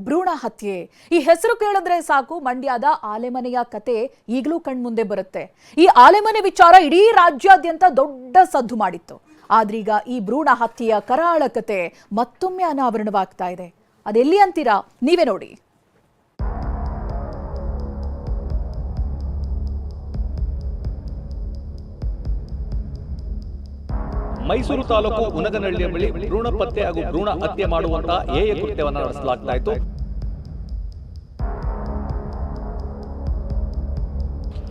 ಭ್ರೂಣ ಹತ್ಯೆ. ಈ ಹೆಸರು ಕೇಳಿದ್ರೆ ಸಾಕು, ಮಂಡ್ಯದ ಆಲೆಮನೆಯ ಕತೆ ಈಗಲೂ ಕಣ್ಮುಂದೆ ಬರುತ್ತೆ. ಈ ಆಲೆಮನೆ ವಿಚಾರ ಇಡೀ ರಾಜ್ಯಾದ್ಯಂತ ದೊಡ್ಡ ಸದ್ದು ಮಾಡಿತ್ತು. ಆದ್ರೀಗ ಈ ಭ್ರೂಣ ಹತ್ಯೆಯ ಕರಾಳ ಕತೆ ಮತ್ತೊಮ್ಮೆ ಅನಾವರಣವಾಗ್ತಾ ಇದೆ. ಅದೆಲ್ಲಿ ಅಂತೀರಾ? ನೀವೇ ನೋಡಿ. ಮೈಸೂರು ತಾಲೂಕು ಉನಗನಹಳ್ಳಿಯ ಬಳಿ ಭ್ರೂಣ ಪತ್ತೆ ಹಾಗೂ ಭ್ರೂಣ ಹತ್ಯೆ ಮಾಡುವಂತಹ ಏಯ ಕೃತ್ಯವನ್ನು ನಡೆಸಲಾಗ್ತಾ ಇತ್ತು.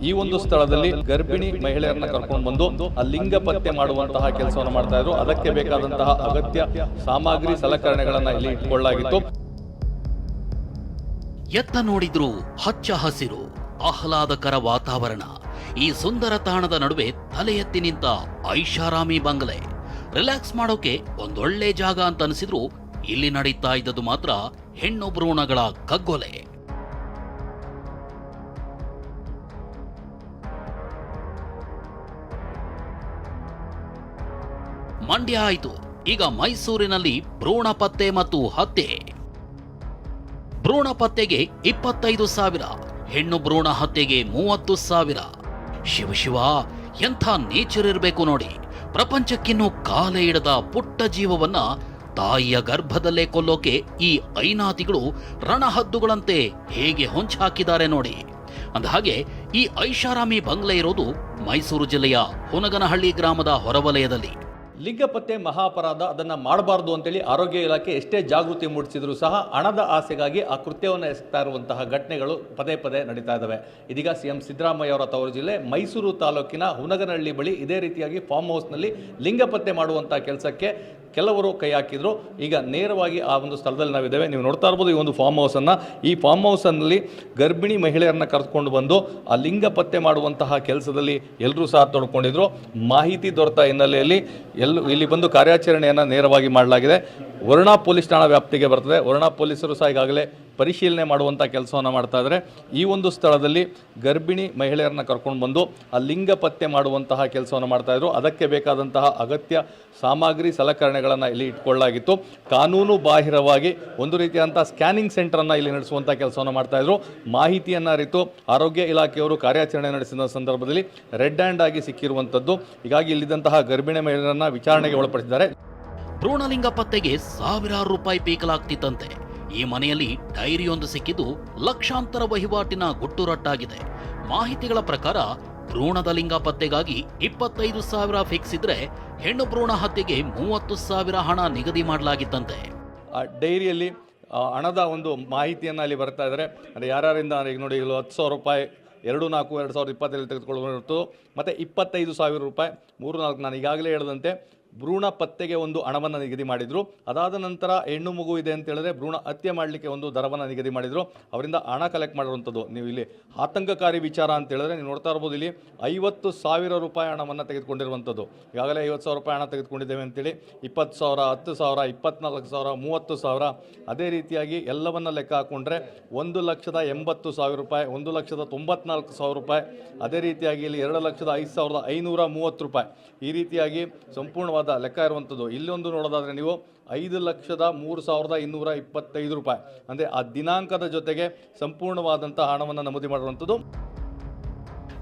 ಈ ಒಂದು ಸ್ಥಳದಲ್ಲಿ ಗರ್ಭಿಣಿ ಮಹಿಳೆಯರನ್ನ ಕರ್ಕೊಂಡು ಬಂದು ಲಿಂಗ ಪತ್ತೆ ಮಾಡುವಂತಹ ಕೆಲಸವನ್ನು ಮಾಡ್ತಾ ಇದ್ರು. ಅದಕ್ಕೆ ಬೇಕಾದಂತಹ ಅಗತ್ಯ ಸಾಮಗ್ರಿ ಸಲಕರಣೆಗಳನ್ನ ಇಲ್ಲಿ ಇಟ್ಕೊಳ್ಳಲಾಗಿತ್ತು. ಎತ್ತ ನೋಡಿದ್ರು ಹಚ್ಚ ಹಸಿರು, ಆಹ್ಲಾದಕರ ವಾತಾವರಣ. ಈ ಸುಂದರ ತಾಣದ ನಡುವೆ ತಲೆ ಎತ್ತಿ ನಿಂತ ಐಷಾರಾಮಿ ಬಂಗಲೆ. ರಿಲ್ಯಾಕ್ಸ್ ಮಾಡೋಕೆ ಒಂದೊಳ್ಳೆ ಜಾಗ ಅಂತ ಅನಿಸಿದ್ರು ಇಲ್ಲಿ ನಡೀತಾ ಇದ್ದದ್ದು ಮಾತ್ರ ಹೆಣ್ಣು ಭ್ರೂಣಗಳ ಕಗ್ಗೊಲೆ. ಮಂಡ್ಯ ಆಯಿತು. ಈಗ ಮೈಸೂರಿನಲ್ಲಿ ಭ್ರೂಣ ಪತ್ತೆ ಮತ್ತು ಹತ್ಯೆ. ಭ್ರೂಣ ಪತ್ತೆಗೆ ಇಪ್ಪತ್ತೈದು ಸಾವಿರ, ಹೆಣ್ಣು ಭ್ರೂಣ ಹತ್ಯೆಗೆ ಮೂವತ್ತು ಸಾವಿರ. ಶಿವ ಶಿವ, ಎಂಥ ನೇಚರ್ ಇರಬೇಕು ನೋಡಿ. ಪ್ರಪಂಚಕ್ಕಿನ್ನೂ ಕಾಲ ಇಡದ ಪುಟ್ಟ ಜೀವವನ್ನ ತಾಯಿಯ ಗರ್ಭದಲ್ಲೇ ಕೊಲ್ಲೋಕೆ ಈ ಐನಾತಿಗಳು ರಣಹದ್ದುಗಳಂತೆ ಹೇಗೆ ಹೊಂಚ ಹಾಕಿದ್ದಾರೆ ನೋಡಿ. ಅಂದಹಾಗೆ, ಈ ಐಷಾರಾಮಿ ಬಂಗ್ಲೆ ಇರೋದು ಮೈಸೂರು ಜಿಲ್ಲೆಯ ಹುನಗನಹಳ್ಳಿ ಗ್ರಾಮದ ಹೊರವಲಯದಲ್ಲಿ. ಲಿಂಗ ಪತ್ತೆ ಮಹಾ ಅಪರಾಧ ಅದನ್ನ ಮಾಡಬಾರದು ಅಂತೇಳಿ ಆರೋಗ್ಯ ಇಲಾಖೆ ಎಷ್ಟೇ ಜಾಗೃತಿ ಮೂಡಿಸಿದರೂ ಸಹ ಹಣದ ಆಸೆಗಾಗಿ ಆ ಕೃತ್ಯವನ್ನು ಎಸಗ್ತಾ ಇರುವಂತಹ ಘಟನೆಗಳು ಪದೇ ಪದೇ ನಡೀತಾ ಇದ್ದಾವೆ ಇದೀಗ ಸಿ ಎಂ ಸಿದ್ದರಾಮಯ್ಯ ಅವರ ತವರು ಜಿಲ್ಲೆ ಮೈಸೂರು ತಾಲೂಕಿನ ಹುನಗನಹಳ್ಳಿ ಬಳಿ ಇದೇ ರೀತಿಯಾಗಿ ಫಾರ್ಮ್ ಹೌಸ್ನಲ್ಲಿ ಲಿಂಗ ಪತ್ತೆ ಮಾಡುವಂತಹ ಕೆಲಸಕ್ಕೆ ಕೆಲವರು ಕೈ ಹಾಕಿದ್ರು. ಈಗ ನೇರವಾಗಿ ಆ ಒಂದು ಸ್ಥಳದಲ್ಲಿ ನಾವಿದ್ದೇವೆ. ನೀವು ನೋಡ್ತಾ ಇರ್ಬೋದು ಈ ಒಂದು ಫಾರ್ಮ್ ಹೌಸನ್ನು ಈ ಫಾರ್ಮ್ ಹೌಸಲ್ಲಿ ಗರ್ಭಿಣಿ ಮಹಿಳೆಯರನ್ನ ಕರೆದುಕೊಂಡು ಬಂದು ಆ ಲಿಂಗ ಪತ್ತೆ ಮಾಡುವಂತಹ ಕೆಲಸದಲ್ಲಿ ಎಲ್ಲರೂ ಸಹ ತೊಡ್ಕೊಂಡಿದ್ರು. ಮಾಹಿತಿ ದೊರೆತ ಹಿನ್ನೆಲೆಯಲ್ಲಿ ಎಲ್ಲ ಇಲ್ಲಿ ಬಂದು ಕಾರ್ಯಾಚರಣೆಯನ್ನು ನೇರವಾಗಿ ಮಾಡಲಾಗಿದೆ. ವರುಣಾ ಪೊಲೀಸ್ ಠಾಣಾ ವ್ಯಾಪ್ತಿಗೆ ಬರ್ತದೆ. ವರುಣಾ ಪೊಲೀಸರು ಸಹ ಈಗಾಗಲೇ ಪರಿಶೀಲನೆ ಮಾಡುವಂಥ ಕೆಲಸವನ್ನು ಮಾಡ್ತಾ ಇದ್ದಾರೆ ಈ ಒಂದು ಸ್ಥಳದಲ್ಲಿ ಗರ್ಭಿಣಿ ಮಹಿಳೆಯರನ್ನ ಕರ್ಕೊಂಡು ಬಂದು ಆ ಲಿಂಗ ಪತ್ತೆ ಮಾಡುವಂತಹ ಕೆಲಸವನ್ನು ಮಾಡ್ತಾಯಿದ್ರು ಅದಕ್ಕೆ ಬೇಕಾದಂತಹ ಅಗತ್ಯ ಸಾಮಗ್ರಿ, ಸಲಕರಣೆಗಳನ್ನು ಇಲ್ಲಿ ಇಟ್ಕೊಳ್ಳಲಾಗಿತ್ತು. ಕಾನೂನು ಬಾಹಿರವಾಗಿ ಒಂದು ರೀತಿಯಾದಂಥ ಸ್ಕ್ಯಾನಿಂಗ್ ಸೆಂಟರನ್ನು ಇಲ್ಲಿ ನಡೆಸುವಂಥ ಕೆಲಸವನ್ನು ಮಾಡ್ತಾಯಿದ್ರು ಮಾಹಿತಿಯನ್ನು ಅರಿತು ಆರೋಗ್ಯ ಇಲಾಖೆಯವರು ಕಾರ್ಯಾಚರಣೆ ನಡೆಸಿದ ಸಂದರ್ಭದಲ್ಲಿ ರೆಡ್ ಹ್ಯಾಂಡ್ ಆಗಿ ಸಿಕ್ಕಿರುವಂಥದ್ದು ಹೀಗಾಗಿ ಇಲ್ಲಿದ್ದಂತಹ ಗರ್ಭಿಣಿ ಮಹಿಳೆಯರನ್ನು ವಿಚಾರಣೆಗೆ ಒಳಪಡಿಸಿದ್ದಾರೆ. ಭ್ರೂಣಲಿಂಗ ಪತ್ತೆಗೆ ಸಾವಿರಾರು ರೂಪಾಯಿ ಪೀಕಲಾಗ್ತಿತ್ತಂತೆ. ಈ ಮನೆಯಲ್ಲಿ ಡೈರಿಯೊಂದು ಸಿಕ್ಕಿದ್ದು ಲಕ್ಷಾಂತರ ವಹಿವಾಟಿನ ಗುಟ್ಟುರಟ್ಟಾಗಿದೆ. ಮಾಹಿತಿಗಳ ಪ್ರಕಾರ, ಭ್ರೂಣದ ಲಿಂಗ ಪತ್ತೆಗಾಗಿ ಇಪ್ಪತ್ತೈದು ಸಾವಿರ ಫಿಕ್ಸ್ ಇದ್ರೆ ಹೆಣ್ಣು ಭ್ರೂಣ ಹತ್ಯೆಗೆ ಮೂವತ್ತು ಸಾವಿರ ಹಣ ನಿಗದಿ ಮಾಡಲಾಗಿತ್ತಂತೆ. ಡೈರಿಯಲ್ಲಿ ಹಣದ ಒಂದು ಮಾಹಿತಿಯನ್ನು ಅಲ್ಲಿ ಬರ್ತಾ ಇದ್ದಾರೆ ಅಂದರೆ ಯಾರ್ಯಾರಿಂದ ಈಗ ನೋಡಿ ಇಲ್ಲಿ ಹತ್ತು ಸಾವಿರ ರೂಪಾಯಿ, ಎರಡು, ನಾಲ್ಕು, ಎರಡು ಸಾವಿರದ ಇಪ್ಪತ್ತೈದು ತೆಗೆದುಕೊಳ್ಳುವಂಥದ್ದು. ಮತ್ತು ಇಪ್ಪತ್ತೈದು ಸಾವಿರ ರೂಪಾಯಿ, ಮೂರು, ನಾಲ್ಕು, ನಾನು ಈಗಾಗಲೇ ಹೇಳಿದಂತೆ ಭ್ರೂಣ ಪತ್ತೆಗೆ ಒಂದು ಹಣವನ್ನು ನಿಗದಿ ಮಾಡಿದರು. ಅದಾದ ನಂತರ ಹೆಣ್ಣು ಮಗು ಇದೆ ಅಂತ ಹೇಳಿದ್ರೆ ಭ್ರೂಣ ಹತ್ಯೆ ಮಾಡಲಿಕ್ಕೆ ಒಂದು ದರವನ್ನು ನಿಗದಿ ಮಾಡಿದರು. ಅವರಿಂದ ಹಣ ಕಲೆಕ್ಟ್ ಮಾಡಿರುವಂಥದ್ದು. ನೀವು ಇಲ್ಲಿ ಆತಂಕಕಾರಿ ವಿಚಾರ ಅಂತ ಹೇಳಿದ್ರೆ ನೀವು ನೋಡ್ತಾ ಇರ್ಬೋದು ಇಲ್ಲಿ ಐವತ್ತು ಸಾವಿರ ರೂಪಾಯಿ ಹಣವನ್ನು ತೆಗೆದುಕೊಂಡಿರುವಂಥದ್ದು. ಈಗಾಗಲೇ ಐವತ್ತು ಸಾವಿರ ರೂಪಾಯಿ ಹಣ ತೆಗೆದುಕೊಂಡಿದ್ದೇವೆ ಅಂತೇಳಿ ಇಪ್ಪತ್ತು ಸಾವಿರ, ಹತ್ತು ಸಾವಿರ, ಇಪ್ಪತ್ನಾಲ್ಕು ಸಾವಿರ, ಮೂವತ್ತು ಸಾವಿರ ಅದೇ ರೀತಿಯಾಗಿ ಎಲ್ಲವನ್ನ ಲೆಕ್ಕ ಹಾಕ್ಕೊಂಡ್ರೆ ಒಂದು ಲಕ್ಷದ ಎಂಬತ್ತು ಸಾವಿರ ರೂಪಾಯಿ, ಒಂದು ಲಕ್ಷದ ತೊಂಬತ್ನಾಲ್ಕು ಸಾವಿರ ರೂಪಾಯಿ. ಅದೇ ರೀತಿಯಾಗಿ ಇಲ್ಲಿ ಎರಡು ಲಕ್ಷದ ಐದು ಸಾವಿರದ ಐನೂರ ಮೂವತ್ತು ರೂಪಾಯಿ. ಈ ರೀತಿಯಾಗಿ ಸಂಪೂರ್ಣವಾದ ಲೆಕ್ಕ ಇರುವಂಥದ್ದು ಇಲ್ಲೊಂದು ನೋಡೋದಾದರೆ ನೀವು ಐದು ಲಕ್ಷದ ಮೂರು ಸಾವಿರದ ಇನ್ನೂರ ಇಪ್ಪತ್ತೈದು ರೂಪಾಯಿ. ಅಂದರೆ ಆ ದಿನಾಂಕದ ಜೊತೆಗೆ ಸಂಪೂರ್ಣವಾದಂಥ ಹಣವನ್ನು ನಮೂದಿ ಮಾಡಿರುವಂಥದ್ದು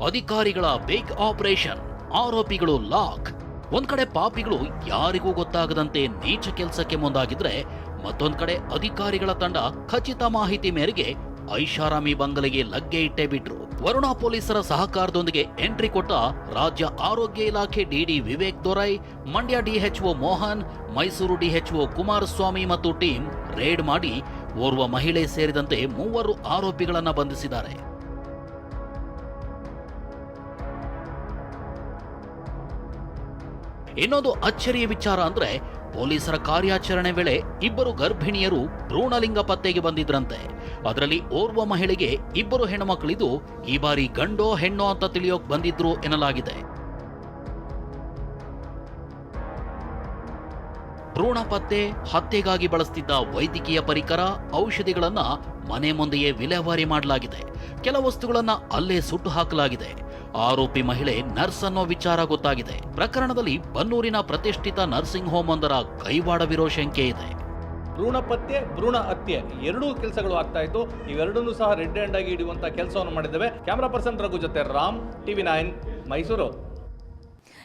ಅಧಿಕಾರಿಗಳ ಬೇಗ್ ಆಪರೇಷನ್, ಆರೋಪಿಗಳು ಲಾಕ್. ಒಂದ್ ಕಡೆ ಪಾಪಿಗಳು ಯಾರಿಗೂ ಗೊತ್ತಾಗದಂತೆ ನೀಚ ಕೆಲಸಕ್ಕೆ ಮುಂದಾಗಿದ್ರೆ, ಮತ್ತೊಂದ್ ಕಡೆ ಅಧಿಕಾರಿಗಳ ತಂಡ ಖಚಿತ ಮಾಹಿತಿ ಮೇರೆಗೆ ಐಷಾರಾಮಿ ಬಂಗಲೆಗೆ ಲಗ್ಗೆ ಇಟ್ಟೇ ಬಿಟ್ರು. ವರುಣಾ ಪೊಲೀಸರ ಸಹಕಾರದೊಂದಿಗೆ ಎಂಟ್ರಿ ಕೊಟ್ಟ ರಾಜ್ಯ ಆರೋಗ್ಯ ಇಲಾಖೆ DD Vivek Dorai, Mandya DHO Mohan, Mysuru DHO Kumaraswamy ಮತ್ತು ಟೀಮ್ ರೇಡ್ ಮಾಡಿ ಓರ್ವ ಮಹಿಳೆ ಸೇರಿದಂತೆ ಮೂವರು ಆರೋಪಿಗಳನ್ನು ಬಂಧಿಸಿದ್ದಾರೆ. ಇನ್ನೊಂದು ಅಚ್ಚರಿಯ ವಿಚಾರ ಅಂದ್ರೆ ಪೊಲೀಸರ ಕಾರ್ಯಾಚರಣೆ ವೇಳೆ ಇಬ್ಬರು ಗರ್ಭಿಣಿಯರು ಭ್ರೂಣಲಿಂಗ ಪತ್ತೆಗೆ ಬಂದಿದ್ರಂತೆ. ಅದರಲ್ಲಿ ಓರ್ವ ಮಹಿಳೆಗೆ ಇಬ್ಬರು ಹೆಣ್ಣುಮಕ್ಕಳಿದ್ದು ಈ ಬಾರಿ ಗಂಡೋ ಹೆಣ್ಣೋ ಅಂತ ತಿಳಿಯೋಕ್ ಬಂದಿದ್ರು ಎನ್ನಲಾಗಿದೆ. ಭ್ರೂಣ ಪತ್ತೆ ಹತ್ಯೆಗಾಗಿ ಬಳಸ್ತಿದ್ದ ವೈದ್ಯಕೀಯ ಪರಿಕರ, ಔಷಧಿಗಳನ್ನ ಮನೆ ಮುಂದೆಯೇ ವಿಲೇವಾರಿ ಮಾಡಲಾಗಿದೆ. ಕೆಲ ವಸ್ತುಗಳನ್ನ ಅಲ್ಲೇ ಸುಟ್ಟು ಹಾಕಲಾಗಿದೆ. ಆರೋಪಿ ಮಹಿಳೆ ನರ್ಸ್ ಅನ್ನೋ ವಿಚಾರ ಗೊತ್ತಾಗಿದೆ. ಪ್ರಕರಣದಲ್ಲಿ ಬನ್ನೂರಿನ ಪ್ರತಿಷ್ಠಿತ ನರ್ಸಿಂಗ್ ಹೋಮ್ ಒಂದರ ಕೈವಾಡವಿರೋ ಶಂಕೆ ಇದೆ. ಭ್ರೂಣ ಪತ್ತೆ ಭ್ರೂಣ ಹತ್ಯೆ ಎರಡೂ ಕೆಲಸಗಳು ಆಗ್ತಾ ಇತ್ತು. ಇವೆರಡನ್ನೂ ಸಹ ರೆಡ್ ಹ್ಯಾಂಡ್ ಆಗಿ ಹಿಡಿಯುವಂತ ಕೆಲಸವನ್ನು ಮಾಡಿದ್ದೇವೆ. ಕ್ಯಾಮರಾ ಪರ್ಸನ್ ರಘು ಜೊತೆ ರಾಮ್ ಟಿವಿ ನೈನ್ ಮೈಸೂರು.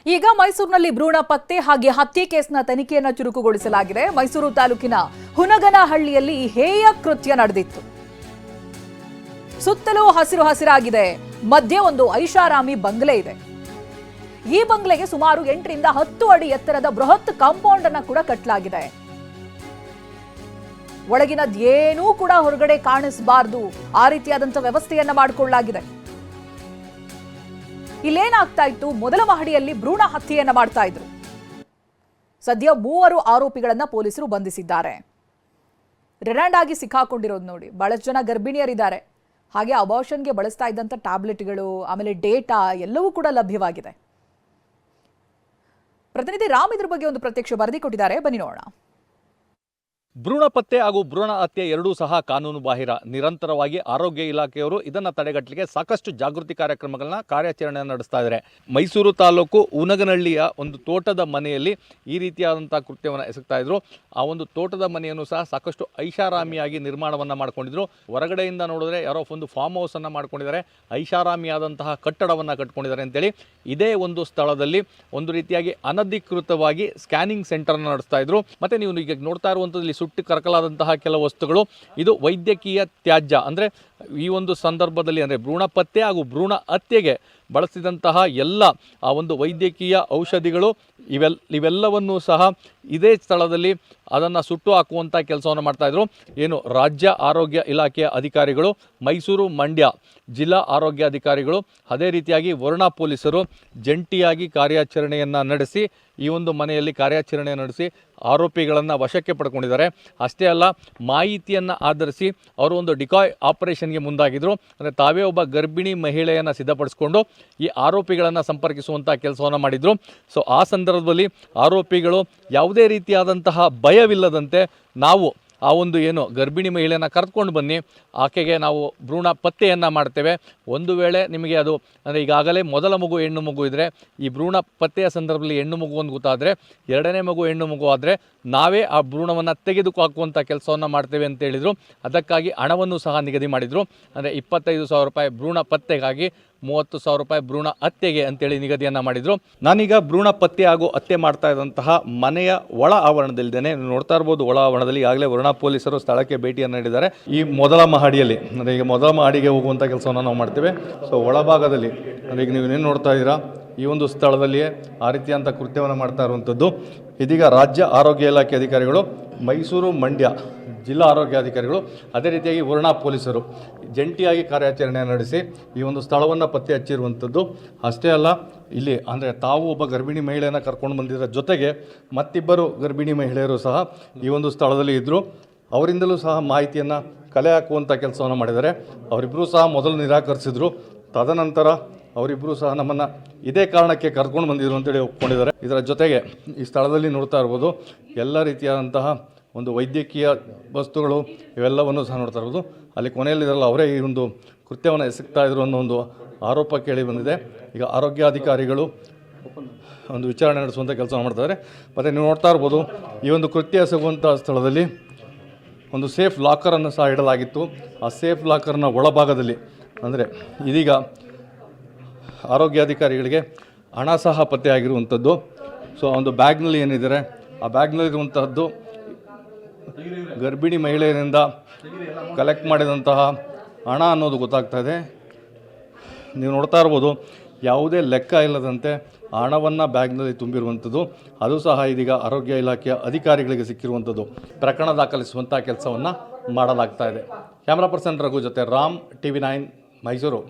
ಈಗ ಮೈಸೂರಿನಲ್ಲಿ ಭ್ರೂಣ ಪತ್ತೆ ಹಾಗೆ ಹತ್ಯೆ ಕೇಸ್ನ ತನಿಖೆಯನ್ನು ಚುರುಕುಗೊಳಿಸಲಾಗಿದೆ. ಮೈಸೂರು ತಾಲೂಕಿನ ಹುನಗನಹಳ್ಳಿಯಲ್ಲಿ ಈ ಹೇಯ ಕೃತ್ಯ ನಡೆದಿತ್ತು. ಸುತ್ತಲೂ ಹಸಿರು ಹಸಿರಾಗಿದೆ. ಮಧ್ಯೆ ಒಂದು ಐಷಾರಾಮಿ ಬಂಗ್ಲೆ ಇದೆ. ಈ ಬಂಗ್ಲೆಗೆ ಸುಮಾರು ಎಂಟರಿಂದ ಹತ್ತು ಅಡಿ ಎತ್ತರದ ಬೃಹತ್ ಕಾಂಪೌಂಡ್ ಅನ್ನ ಕೂಡ ಕಟ್ಟಲಾಗಿದೆ ಒಳಗಿನದೇನೂ ಕೂಡ ಹೊರಗಡೆ ಕಾಣಿಸಬಾರದು. ಆ ರೀತಿಯಾದಂತ ವ್ಯವಸ್ಥೆಯನ್ನ ಮಾಡಿಕೊಳ್ಳಲಾಗಿದೆ. ಇಲ್ಲೇನಾಗ್ತಾ ಇತ್ತು, ಮೊದಲ ಮಹಡಿಯಲ್ಲಿ ಭ್ರೂಣ ಹತ್ಯೆಯನ್ನ ಮಾಡ್ತಾ ಇದ್ರು. ಸದ್ಯ ಮೂವರು ಆರೋಪಿಗಳನ್ನ ಪೊಲೀಸರು ಬಂಧಿಸಿದ್ದಾರೆ. ರೆನಾಂಡ್ ಆಗಿ ಸಿಕ್ಕಾಕೊಂಡಿರೋದು ನೋಡಿ. ಬಹಳಷ್ಟು ಜನ ಗರ್ಭಿಣಿಯರಿದ್ದಾರೆ. ಹಾಗೆ ಅಬಾರ್ಷನ್ಗೆ ಬಳಸ್ತಾ ಇದ್ದಂಥ ಟ್ಯಾಬ್ಲೆಟ್ಗಳು ಆಮೇಲೆ ಡೇಟಾ ಎಲ್ಲವೂ ಕೂಡ ಲಭ್ಯವಾಗಿದೆ. ಪ್ರತಿನಿಧಿ ರಾಮ್ ಇದ್ರ ಬಗ್ಗೆ ಒಂದು ಪ್ರತ್ಯಕ್ಷ ವರದಿ ಕೊಟ್ಟಿದ್ದಾರೆ. ಬನ್ನಿ ನೋಡೋಣ. ಭ್ರೂಣ ಪತ್ತೆ ಹಾಗೂ ಭ್ರೂಣ ಹತ್ಯೆ ಎರಡೂ ಸಹ ಕಾನೂನು ಬಾಹಿರ. ನಿರಂತರವಾಗಿ ಆರೋಗ್ಯ ಇಲಾಖೆಯವರು ಇದನ್ನು ತಡೆಗಟ್ಟಲಿಕ್ಕೆ ಸಾಕಷ್ಟು ಜಾಗೃತಿ ಕಾರ್ಯಕ್ರಮಗಳನ್ನ ಕಾರ್ಯಾಚರಣೆ ನಡೆಸ್ತಾ ಇದ್ದಾರೆ ಮೈಸೂರು ತಾಲೂಕು ಉನಗನಹಳ್ಳಿಯ ಒಂದು ತೋಟದ ಮನೆಯಲ್ಲಿ ಈ ರೀತಿಯಾದಂಥ ಕೃತ್ಯವನ್ನು ಎಸಗ್ತಾ ಇದ್ರು. ಆ ಒಂದು ತೋಟದ ಮನೆಯನ್ನು ಸಹ ಸಾಕಷ್ಟು ಐಷಾರಾಮಿಯಾಗಿ ನಿರ್ಮಾಣವನ್ನು ಮಾಡಿಕೊಂಡಿದ್ರು. ಹೊರಗಡೆಯಿಂದ ನೋಡಿದ್ರೆ ಯಾರೋ ಒಂದು ಫಾರ್ಮ್ ಹೌಸನ್ನು ಮಾಡ್ಕೊಂಡಿದ್ದಾರೆ. ಐಷಾರಾಮಿಯಾದಂತಹ ಕಟ್ಟಡವನ್ನು ಕಟ್ಕೊಂಡಿದ್ದಾರೆ ಅಂತೇಳಿ ಇದೇ ಒಂದು ಸ್ಥಳದಲ್ಲಿ ಒಂದು ರೀತಿಯಾಗಿ ಅನಧಿಕೃತವಾಗಿ ಸ್ಕ್ಯಾನಿಂಗ್ ಸೆಂಟರ್ನ ನಡೆಸ್ತಾ ಇದ್ರು. ಮತ್ತೆ ನೀವು ಈಗ ನೋಡ್ತಾ ಇರುವಂಥದ್ದು ಸುಟ್ಟು ಕರಕಲಾದಂತಹ ಕೆಲವು ವಸ್ತುಗಳು. ಇದು ವೈದ್ಯಕೀಯ ತ್ಯಾಜ್ಯ. ಅಂದರೆ ಈ ಒಂದು ಸಂದರ್ಭದಲ್ಲಿ ಅಂದರೆ ಭ್ರೂಣ ಪತ್ತೆ ಹಾಗೂ ಭ್ರೂಣ ಹತ್ಯೆಗೆ ಬಳಸಿದಂತಹ ಎಲ್ಲ, ಆ ಒಂದು ವೈದ್ಯಕೀಯ ಔಷಧಿಗಳು ಇವೆಲ್, ಇವೆಲ್ಲವನ್ನೂ ಸಹ ಇದೇ ಸ್ಥಳದಲ್ಲಿ ಅದನ್ನು ಸುಟ್ಟು ಹಾಕುವಂಥ ಕೆಲಸವನ್ನು ಮಾಡ್ತಾಯಿದ್ರು ಏನು ರಾಜ್ಯ ಆರೋಗ್ಯ ಇಲಾಖೆಯ ಅಧಿಕಾರಿಗಳು, ಮೈಸೂರು ಮಂಡ್ಯ ಜಿಲ್ಲಾ ಆರೋಗ್ಯ ಅಧಿಕಾರಿಗಳು, ಅದೇ ರೀತಿಯಾಗಿ ವರುಣಾ ಪೊಲೀಸರು ಜಂಟಿಯಾಗಿ ಕಾರ್ಯಾಚರಣೆಯನ್ನು ನಡೆಸಿ, ಈ ಒಂದು ಮನೆಯಲ್ಲಿ ಕಾರ್ಯಾಚರಣೆ ನಡೆಸಿ ಆರೋಪಿಗಳನ್ನು ವಶಕ್ಕೆ ಪಡ್ಕೊಂಡಿದ್ದಾರೆ. ಅಷ್ಟೇ ಅಲ್ಲ, ಮಾಹಿತಿಯನ್ನು ಆಧರಿಸಿ ಅವರು ಒಂದು ಡಿಕಾಯ್ ಆಪರೇಷನ್ಗೆ ಮುಂದಾಗಿದ್ದರು ಅಂದರೆ ತಾವೇ ಒಬ್ಬ ಗರ್ಭಿಣಿ ಮಹಿಳೆಯನ್ನು ಸಿದ್ಧಪಡಿಸಿಕೊಂಡು ಈ ಆರೋಪಿಗಳನ್ನು ಸಂಪರ್ಕಿಸುವಂಥ ಕೆಲಸವನ್ನು ಮಾಡಿದರು. ಸೊ ಆ ಸಂದರ್ಭದಲ್ಲಿ ಆರೋಪಿಗಳು ಯಾವುದೇ ರೀತಿಯಾದಂತಹ ಭಯವಿಲ್ಲದಂತೆ ನಾವು ಆ ಒಂದು ಏನು ಗರ್ಭಿಣಿ ಮಹಿಳೆಯನ್ನು ಕರೆದುಕೊಂಡು ಬನ್ನಿ. ಆಕೆಗೆ ನಾವು ಭ್ರೂಣ ಪತ್ತೆಯನ್ನು ಮಾಡ್ತೇವೆ. ಒಂದು ವೇಳೆ ನಿಮಗೆ ಅದು ಅಂದರೆ ಈಗಾಗಲೇ ಮೊದಲ ಮಗು, ಹೆಣ್ಣು ಮಗು ಇದ್ದರೆ ಈ ಭ್ರೂಣ ಪತ್ತೆಯ ಸಂದರ್ಭದಲ್ಲಿ ಹೆಣ್ಣು ಮಗು ಒಂದು ಗೊತ್ತಾದರೆ, ಎರಡನೇ ಮಗು, ಹೆಣ್ಣು ಮಗು ಆದರೆ ನಾವೇ ಆ ಭ್ರೂಣವನ್ನು ತೆಗೆದು ಹಾಕುವಂಥ ಕೆಲಸವನ್ನು ಮಾಡ್ತೇವೆ ಅಂತ ಹೇಳಿದರು. ಅದಕ್ಕಾಗಿ ಹಣವನ್ನು ಸಹ ನಿಗದಿ ಮಾಡಿದರು. ಅಂದರೆ ಇಪ್ಪತ್ತೈದು ಸಾವಿರ ರೂಪಾಯಿ ಭ್ರೂಣ ಪತ್ತೆಗಾಗಿ ಮೂವತ್ತು ಸಾವಿರ ರೂಪಾಯಿ ಭ್ರೂಣ ಹತ್ಯೆಗೆ ಅಂತೇಳಿ ನಿಗದಿಯನ್ನು ಮಾಡಿದರು. ನಾನೀಗ ಭ್ರೂಣ ಪತ್ತೆ ಹಾಗೂ ಹತ್ಯೆ ಮಾಡ್ತಾ ಇದ್ದಂತಹ ಮನೆಯ ಒಳ ಆವರಣದಲ್ಲಿದ್ದೇನೆ. ನೋಡ್ತಾ ಇರ್ಬೋದು, ಒಳ ಆವರಣದಲ್ಲಿ ಈಗಾಗಲೇ ವರುಣಾ ಪೊಲೀಸರು ಸ್ಥಳಕ್ಕೆ ಭೇಟಿಯನ್ನು ನೀಡಿದ್ದಾರೆ. ಈ ಮೊದಲ ಮಹಡಿಯಲ್ಲಿ, ಅಂದರೆ ಈಗ ಮೊದಲ ಮಹಡಿಗೆ ಹೋಗುವಂಥ ಕೆಲಸವನ್ನು ನಾವು ಮಾಡ್ತೇವೆ. ಸೊ ಒಳಭಾಗದಲ್ಲಿ ಅಂದರೆ ಈಗ ನೀವು ಏನು ನೋಡ್ತಾ ಇದ್ದೀರಾ? ಈ ಒಂದು ಸ್ಥಳದಲ್ಲಿಯೇ ಆ ರೀತಿಯಂಥ ಕೃತ್ಯವನ್ನು ಮಾಡ್ತಾ ಇರುವಂಥದ್ದು. ಇದೀಗ ರಾಜ್ಯ ಆರೋಗ್ಯ ಇಲಾಖೆ ಅಧಿಕಾರಿಗಳು, ಮೈಸೂರು ಮಂಡ್ಯ ಜಿಲ್ಲಾ ಆರೋಗ್ಯಾಧಿಕಾರಿಗಳು ಅದೇ ರೀತಿಯಾಗಿ ವರುಣಾ ಪೊಲೀಸರು ಜಂಟಿಯಾಗಿ ಕಾರ್ಯಾಚರಣೆ ನಡೆಸಿ ಈ ಒಂದು ಸ್ಥಳವನ್ನು ಪತ್ತೆ ಹಚ್ಚಿರುವಂಥದ್ದು. ಅಷ್ಟೇ ಅಲ್ಲ, ಇಲ್ಲಿ ಅಂದರೆ ತಾವು ಒಬ್ಬ ಗರ್ಭಿಣಿ ಮಹಿಳೆಯನ್ನು ಕರ್ಕೊಂಡು ಬಂದಿದ್ದರ ಜೊತೆಗೆ ಮತ್ತಿಬ್ಬರು ಗರ್ಭಿಣಿ ಮಹಿಳೆಯರು ಸಹ ಈ ಒಂದು ಸ್ಥಳದಲ್ಲಿ ಇದ್ದರು ಅವರಿಂದಲೂ ಸಹ ಮಾಹಿತಿಯನ್ನು ಕಲೆ ಹಾಕುವಂಥ ಕೆಲಸವನ್ನು ಮಾಡಿದ್ದಾರೆ. ಅವರಿಬ್ಬರೂ ಸಹ ಮೊದಲು ನಿರಾಕರಿಸಿದರು. ತದನಂತರ ಅವರಿಬ್ಬರು ಸಹ ನಮ್ಮನ್ನು ಇದೇ ಕಾರಣಕ್ಕೆ ಕರ್ಕೊಂಡು ಬಂದಿದ್ರು ಅಂತೇಳಿ ಒಪ್ಕೊಂಡಿದ್ದಾರೆ. ಇದರ ಜೊತೆಗೆ ಈ ಸ್ಥಳದಲ್ಲಿ ನೋಡ್ತಾ ಇರ್ಬೋದು, ಎಲ್ಲ ರೀತಿಯಾದಂತಹ ಒಂದು ವೈದ್ಯಕೀಯ ವಸ್ತುಗಳು ಇವೆಲ್ಲವನ್ನು ಸಹ ನೋಡ್ತಾ ಇರ್ಬೋದು. ಅಲ್ಲಿ ಕೊನೆಯಲ್ಲಿ ಇದರಲ್ಲಿ ಅವರೇ ಈ ಒಂದು ಕೃತ್ಯವನ್ನು ಎಸಗ್ತಾ ಇದ್ರು ಅನ್ನೋ ಒಂದು ಆರೋಪ ಕೇಳಿ ಬಂದಿದೆ. ಈಗ ಆರೋಗ್ಯಾಧಿಕಾರಿಗಳು ಒಂದು ವಿಚಾರಣೆ ನಡೆಸುವಂಥ ಕೆಲಸ ಮಾಡ್ತಾರೆ ಮತ್ತು ನೀವು ನೋಡ್ತಾ ಇರ್ಬೋದು, ಈ ಒಂದು ಕೃತ್ಯ ಎಸಗುವಂಥ ಸ್ಥಳದಲ್ಲಿ ಒಂದು ಸೇಫ್ ಲಾಕರನ್ನು ಸಹ ಇಡಲಾಗಿತ್ತು. ಆ ಸೇಫ್ ಲಾಕರ್ನ ಒಳಭಾಗದಲ್ಲಿ, ಅಂದರೆ ಇದೀಗ ಆರೋಗ್ಯಾಧಿಕಾರಿಗಳಿಗೆ ಹಣ ಸಹ ಪತ್ತೆ ಆಗಿರುವಂಥದ್ದು ಸೊ ಒಂದು ಬ್ಯಾಗ್ನಲ್ಲಿ ಏನಿದ್ದಾರೆ ಆ ಬ್ಯಾಗ್ನಲ್ಲಿರುವಂತಹದ್ದು ಗರ್ಭಿಣಿ ಮಹಿಳೆಯರಿಂದ ಕಲೆಕ್ಟ್ ಮಾಡಿದಂತಹ ಹಣ ಅನ್ನೋದು ಗೊತ್ತಾಗ್ತಾ ಇದೆ. ನೀವು ನೋಡ್ತಾ ಇರ್ಬೋದು, ಯಾವುದೇ ಲೆಕ್ಕ ಇಲ್ಲದಂತೆ ಹಣವನ್ನು ಬ್ಯಾಗ್ನಲ್ಲಿ ತುಂಬಿರುವಂಥದ್ದು. ಅದು ಸಹ ಇದೀಗ ಆರೋಗ್ಯ ಇಲಾಖೆಯ ಅಧಿಕಾರಿಗಳಿಗೆ ಸಿಕ್ಕಿರುವಂಥದ್ದು. ಪ್ರಕರಣ ದಾಖಲಿಸುವಂಥ ಕೆಲಸವನ್ನು ಮಾಡಲಾಗ್ತಾ ಇದೆ. ಕ್ಯಾಮ್ರಾ ಪರ್ಸನ್ ರಘು ಜೊತೆ Ram T V nine, Mysuru.